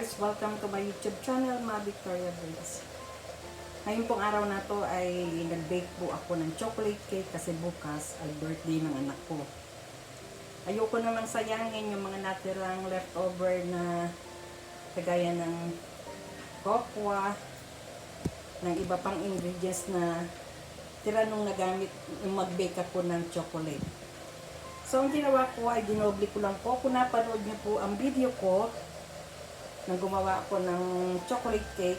guys, welcome to my YouTube channel, Ma Victoria Vlogs. Ngayon pong araw na to ay nag-bake po ako ng chocolate cake kasi bukas ay birthday ng anak ko. Ayoko namang sayangin yung mga natirang leftover na kagaya ng kokwa, ng iba pang ingredients na tira nung nagamit nung mag-bake ako ng chocolate. So, ang ginawa ko ay dinoble ko lang po. Kung napanood niyo po ang video ko, nang gumawa ako ng chocolate cake,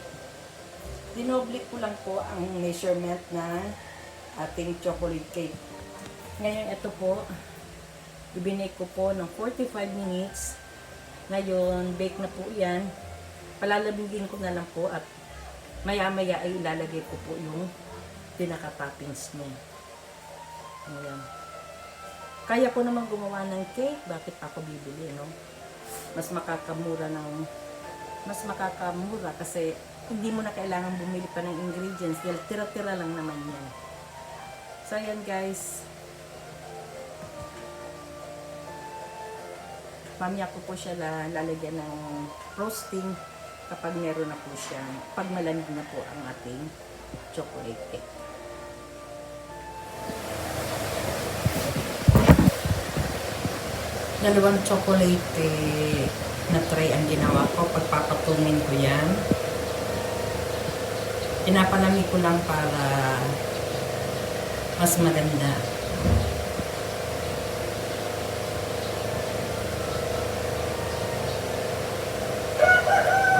dinoble ko lang po ang measurement na ating chocolate cake. Ngayon, ito po, ibinake ko po ng 45 minutes. Ngayon, bake na po yan. Palalabigin ko na lang po at maya-maya ay ilalagay ko po yung pinaka-toppings niya. Ayan. Kaya ko naman gumawa ng cake, bakit ako bibili, no? Mas makakamura ng mas makakamura kasi hindi mo na kailangan bumili pa ng ingredients dahil tira-tira lang naman yan. So, ayan guys. Mamaya ko po siya la- lalagyan ng frosting kapag meron na po siya, pag malamig na po ang ating chocolate cake. Dalawang chocolate eh, na tray ang ginawa ko. Pagpapatungin ko yan. Pinapalamig ko lang para mas maganda.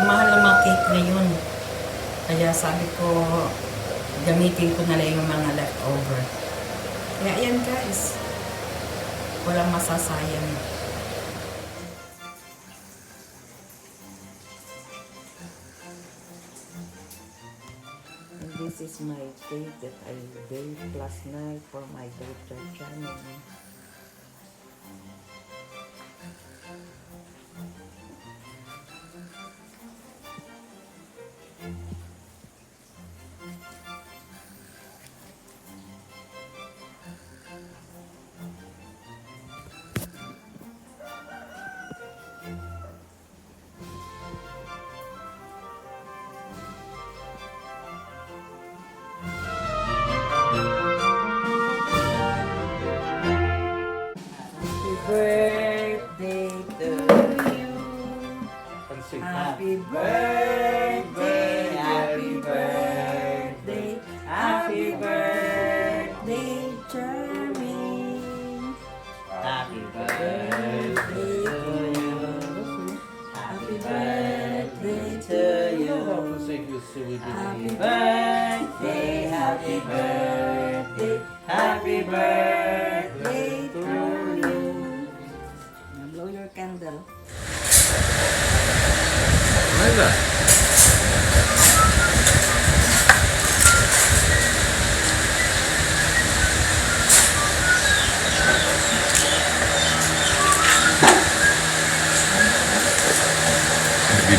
Ang mahal ng mga cake ngayon. Kaya sabi ko, gamitin ko na lang yung mga leftover. Kaya yan guys walang masasayang. This is my cake that I baked last night for my daughter channel. Birthday, happy birthday, happy birthday, Charming. Happy Birthday to you. Happy birthday to you. Happy birthday, happy birthday, happy birthday to you. Blow your candle. Maybe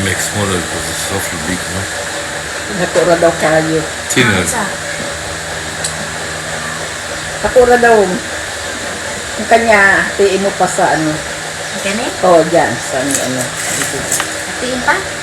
make smaller because it's awfully big, no? Nakura daw kayo. Thinner. Nakura daw. Ang kanya, tiin mo pa sa ano. Kani? Oh, dyan. Sa ano. Tiin pa?